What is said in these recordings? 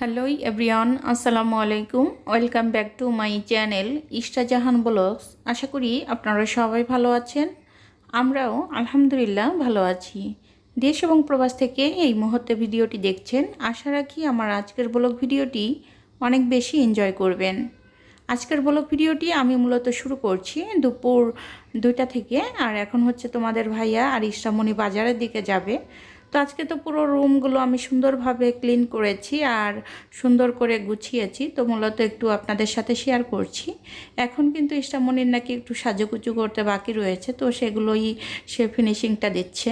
Hello everyone আসসালামু আলাইকুম welcome back to my channel ইস্টাজাহান blogs আশা করি আপনারা সবাই ভালো আছেন। আমরাও আলহামদুলিল্লাহ ভালো আছি। দেশ এবং প্রবাস থেকে এই মুহূর্তে ভিডিওটি দেখছেন। আশা রাখি আমার আজকের ব্লগ ভিডিওটি অনেক বেশি এনজয় করবেন। আজকের ব্লগ ভিডিওটি আমি মূলত শুরু করছি দুপুর দুইটা থেকে। আর এখন হচ্ছে তোমাদের ভাইয়া আর ইসরামণি বাজারের দিকে যাবে। তো আজকে তো পুরো রুমগুলো আমি সুন্দরভাবে ক্লিন করেছি আর সুন্দর করে গুছিয়েছি। তো মূলত একটু আপনাদের সাথে শেয়ার করছি। এখন কিন্তু ইষ্টামণির নাকি একটু সাজুকুচু করতে বাকি রয়েছে, তো সেগুলোই সে ফিনিশিংটা দিচ্ছে।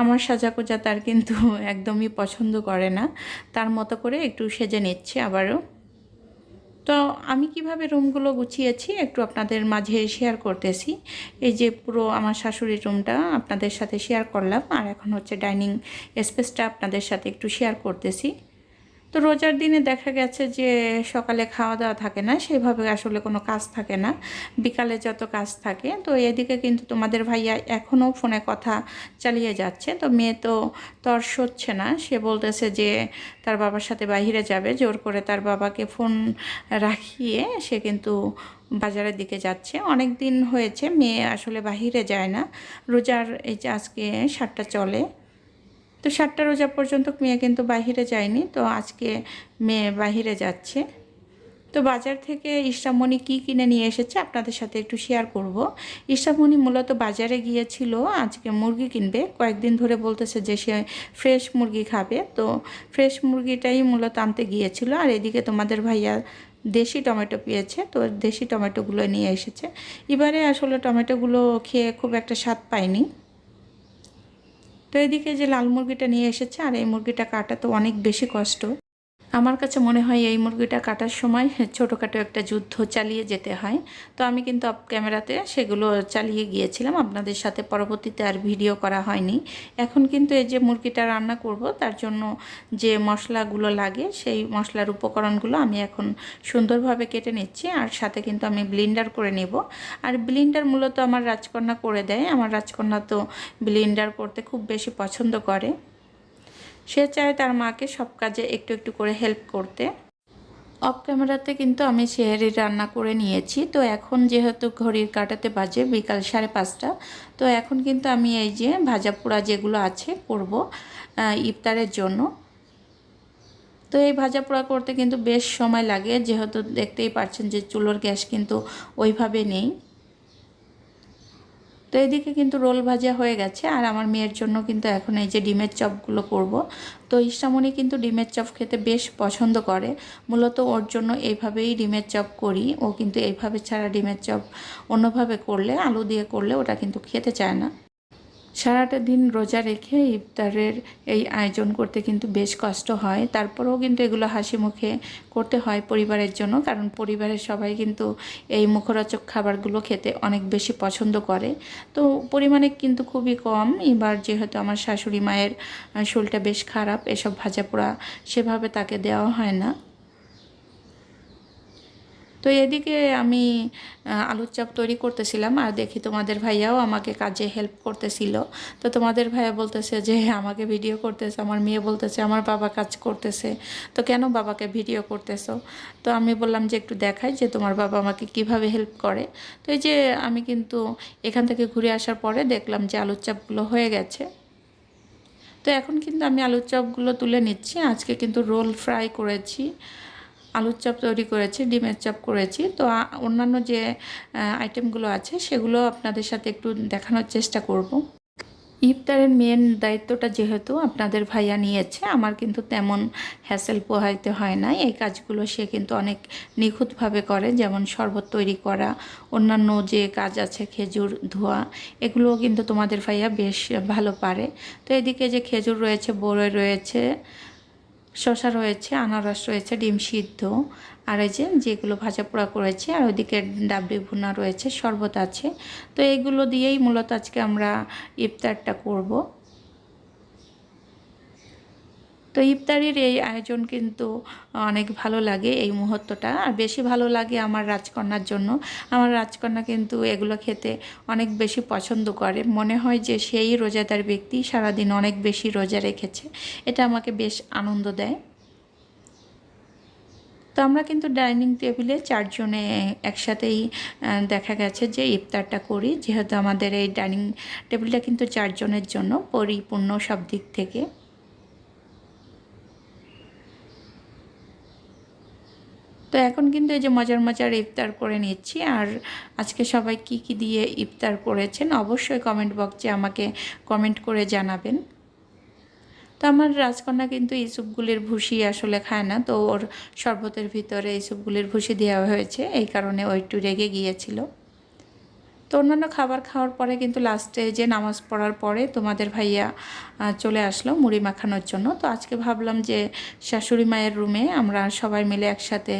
আমার সাজাকোজা তার কিন্তু একদমই পছন্দ করে না। তার মতো করে একটু সেজে নিচ্ছে আবারও। তো আমি কীভাবে রুমগুলো গুছিয়েছি একটু আপনাদের মাঝে শেয়ার করতেছি। এই যে পুরো আমার শাশুড়ির রুমটা আপনাদের সাথে শেয়ার করলাম আর এখন হচ্ছে ডাইনিং স্পেসটা আপনাদের সাথে একটু শেয়ার করতেছি। তো রোজার দিনে দেখা গেছে যে সকালে খাওয়া দাওয়া থাকে না, সেভাবে আসলে কোনো কাজ থাকে না। বিকালে যত কাজ থাকে, তো এদিকে কিন্তু তোমাদের ভাইয়া এখনও ফোনে কথা চালিয়ে যাচ্ছে। তো মেয়ে তো তর সচ্ছে না, সে বলতেছে যে তার বাবার সাথে বাহিরে যাবে, জোর করে তার বাবাকে ফোন রাখিয়ে সে কিন্তু বাজারের দিকে যাচ্ছে। অনেক দিন হয়েছে, মেয়ে আসলে বাহিরে যায় না। রোজার এই যে আজকে সাতটা চলে তো সাতটা রোজা পর্যন্ত মেয়ে কিন্তু বাহিরে যায়নি, তো আজকে মেয়ে বাহিরে যাচ্ছে। তো বাজার থেকে ইষ্টামণি কী কিনে নিয়ে এসেছে আপনাদের সাথে একটু শেয়ার করব। ইষ্টামণি মূলত বাজারে গিয়েছিল, আজকে মুরগি কিনবে। কয়েকদিন ধরে বলতেছে যে সে ফ্রেশ মুরগি খাবে, তো ফ্রেশ মুরগিটাই মূলত আনতে গিয়েছিল। আর এদিকে তোমাদের ভাইয়া দেশি টমেটো পেয়েছে, তো দেশি টমেটোগুলো নিয়ে এসেছে। এবারে আসলে টমেটোগুলো খেয়ে খুব একটা স্বাদ পায়নি। তো এদিকে যে লাল মুরগিটা নিয়ে এসেছে, আর এই মুরগিটা কাটা তো অনেক বেশি কষ্ট। আমার কাছে মনে হয় এই মুরগিটা কাটার সময় ছোটোখাটো একটা যুদ্ধ চালিয়ে যেতে হয়। তো আমি কিন্তু অফ ক্যামেরাতে সেগুলো চালিয়ে গিয়েছিলাম। আপনাদের সাথে পরবর্তীতে আর ভিডিও করা হয়নি। এখন কিন্তু এই যে মুরগিটা রান্না করব, তার জন্য যে মশলাগুলো লাগে, সেই মশলার উপকরণগুলো আমি এখন সুন্দরভাবে কেটে নিচ্ছি আর সাথে কিন্তু আমি ব্লিন্ডার করে নেব। আর ব্লিন্ডার মূলত আমার রাজকন্যা করে দেয়। আমার রাজকন্যা তো ব্লিন্ডার করতে খুব বেশি পছন্দ করে। সে চায় তার মাকে সব কাজে একটু একটু করে হেল্প করতে। অফ ক্যামেরাতে কিন্তু আমি শেহারি রান্না করে নিয়েছি। তো এখন যেহেতু ঘড়ির কাটাতে বাজে বিকাল সাড়ে পাঁচটা, তো এখন কিন্তু আমি এই যে ভাজা পোড়া যেগুলো আছে করব ইফতারের জন্য। তো এই ভাজা পোড়া করতে কিন্তু বেশ সময় লাগে, যেহেতু দেখতেই পাচ্ছেন যে চুলোর গ্যাস কিন্তু ওইভাবে নেই। তো এদিকে কিন্তু রোল ভাজা হয়ে গেছে, আর আমার মেয়ের জন্য কিন্তু এখন এই যে ডিমের চপগুলো করব। তো ইষ্টামণি কিন্তু ডিমের চপ খেতে বেশ পছন্দ করে, মূলত ওর জন্য এইভাবেই ডিমের চপ করি। ও কিন্তু এইভাবে ছাড়া ডিমের চপ অন্যভাবে করলে, আলু দিয়ে করলে ওটা কিন্তু খেতে চায় না। সারাটা দিন রোজা রেখে ইফতারের এই আয়োজন করতে কিন্তু বেশ কষ্ট হয়। তারপরেও কিন্তু এগুলো হাসি মুখে করতে হয় পরিবারের জন্য, কারণ পরিবারের সবাই কিন্তু এই মুখরোচক খাবারগুলো খেতে অনেক বেশি পছন্দ করে। তো পরিমাণে কিন্তু খুবই কম। এবার যেহেতু আমার শাশুড়ি মায়ের শরীরটা বেশ খারাপ, এসব ভাজা পোড়া সেভাবে তাকে দেওয়া হয় না। তো এদিকে আমি আলুর চাপ তৈরি করতেছিলাম আর দেখি তোমাদের ভাইয়াও আমাকে কাজে হেল্প করতেছিল। তো তোমাদের ভাইয়া বলতেছে যে, আমাকে ভিডিও করতেছে, আমার মেয়ে বলতেছে, আমার বাবা কাজ করতেছে। তো কেন বাবাকে ভিডিও করতেছো? তো আমি বললাম যে, একটু দেখাই যে তোমার বাবা আমাকে কীভাবে হেল্প করে। তো এই যে আমি কিন্তু এখান থেকে ঘুরে আসার পরে দেখলাম যে আলুর চাপগুলো হয়ে গেছে। তো এখন কিন্তু আমি আলুর চাপগুলো তুলে নিচ্ছি। আজকে কিন্তু রোল ফ্রাই করেছি। আলুর চপ তৈরি করেছি, ডিমের চপ করেছি। তো অন্যান্য যে আইটেমগুলো আছে, সেগুলো আপনাদের সাথে একটু দেখানোর চেষ্টা করব। ইফতারের মেন দায়িত্বটা যেহেতু আপনাদের ভাইয়া নিয়েছে, আমার কিন্তু তেমন হ্যাসেল পোহাইতে হয় না এই কাজগুলো সে কিন্তু অনেক নিখুঁতভাবে করে, যেমন শরবত তৈরি করা, অন্যান্য যে কাজ আছে, খেজুর, ধোয়া, এগুলোও কিন্তু তোমাদের ভাইয়া বেশ ভালো পারে। তো এদিকে যে খেজুর রয়েছে, বড়ই রয়েছে শশা রয়েছে, আনারস রয়েছে, ডিম সিদ্ধ, আর এই যে যেগুলো ভাজা পোড়া করেছি, আর ওইদিকে ডাবলি ভুনা রয়েছে, শরবত আছে। তো এইগুলো দিয়েই মূলত আজকে আমরা ইফতারটা করব। তো ইফতারির এই আয়োজন কিন্তু অনেক ভালো লাগে এই মুহূর্তটা। আর বেশি ভালো লাগে আমার রাজকন্যার জন্য। আমার রাজকন্যা কিন্তু এগুলো খেতে অনেক বেশি পছন্দ করে। মনে হয় যে সেই রোজাদার ব্যক্তি সারাদিন অনেক বেশি রোজা রেখেছে। এটা আমাকে বেশ আনন্দ দেয়। তো আমরা কিন্তু ডাইনিং টেবিলে চারজনে একসাথেই দেখা গেছে যে ইফতারটা করি। যেহেতু আমাদের এই ডাইনিং টেবিলটা কিন্তু চারজনের জন্য পরিপূর্ণ সব দিক থেকে। তো এখন কিন্তু এই যে মজার মজার ইফতার করে নিচ্ছি। আর আজকে সবাই কি কি দিয়ে ইফতার করেছেন অবশ্যই কমেন্ট বক্সে আমাকে কমেন্ট করে জানাবেন। তো আমার রাজকন্যা কিন্তু এই সুপগুলির ভুসি আসলে খায় না, তো ওর শরবতের ভিতরে এই সুপগুলির ভুসি দেওয়া হয়েছে, এই কারণে ও একটু রেগে গিয়েছিল। তো অন্যান্য খাবার খাওয়ার পরে কিন্তু লাস্টে যে নামাজ পড়ার পরে তোমাদের ভাইয়া চলে আসলো মুড়ি মাখানোর জন্য। তো আজকে ভাবলাম যে শাশুড়ি মায়ের রুমে আমরা সবাই মিলে একসাথে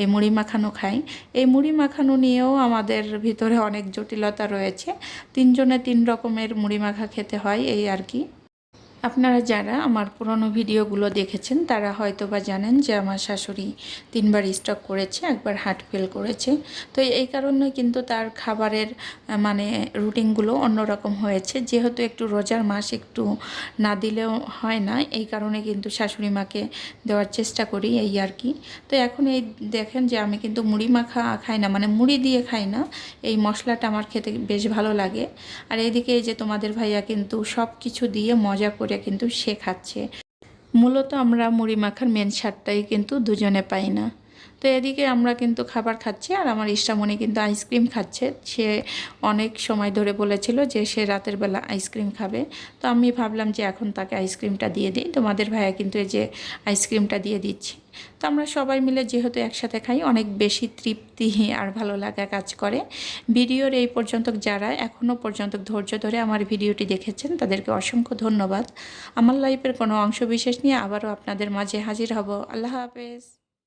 এই মুড়ি মাখানো খাই। এই মুড়ি মাখানো নিয়েও আমাদের ভিতরে অনেক জটিলতা রয়েছে। তিনজনে তিন রকমের মুড়ি মাখা খেতে হয়, এই আর কি। আপনারা যারা আমার পুরনো ভিডিওগুলো দেখেছেন, তারা হয়তো বা জানেন যে আমার শাশুড়ি তিনবার স্টক করেছে, একবার হার্ট ফেল করেছে। তো এই কারণে কিন্তু তার খাবারের মানে রুটিনগুলো অন্যরকম হয়েছে। যেহেতু একটু রোজার মাস একটু না দিলেও হয় না, এই কারণে কিন্তু শাশুড়ি মাকে দেওয়ার চেষ্টা করি এই আর কি। তো এখন এই দেখেন যে আমি কিন্তু মুড়ি মাখা খাই না মানে মুড়ি দিয়ে খাই না, এই মশলাটা আমার খেতে বেশ ভালো লাগে। আর এদিকে এই যে তোমাদের ভাইয়া কিন্তু সব কিছু দিয়ে মজা করে কিন্তু শেখাচ্ছে। মূলত আমরা মুড়ি মাখার মেন স্বাদটাই কিন্তু দুজনে পাই না। তো এদিকে আমরা কিন্তু খাবার খাচ্ছি আর আমার ইষ্টামণি কিন্তু আইসক্রিম খাচ্ছে। সে অনেক সময় ধরে বলেছিল যে সে রাতের বেলা আইসক্রিম খাবে। তো আমি ভাবলাম যে এখন তাকে আইসক্রিমটা দিয়ে দিই। তোমাদের ভাইয়া কিন্তু এই যে আইসক্রিমটা দিয়ে দিচ্ছি। তো আমরা সবাই মিলে যেহেতু একসাথে খাই, অনেক বেশি তৃপ্তি আর ভালো লাগা কাজ করে। ভিডিওর এই পর্যন্ত যারা এখনও পর্যন্ত ধৈর্য ধরে আমার ভিডিওটি দেখেছেন, তাদেরকে অসংখ্য ধন্যবাদ। আমার লাইফের কোনো অংশ বিশেষ নিয়ে আবারও আপনাদের মাঝে হাজির হব। আল্লাহ হাফেজ।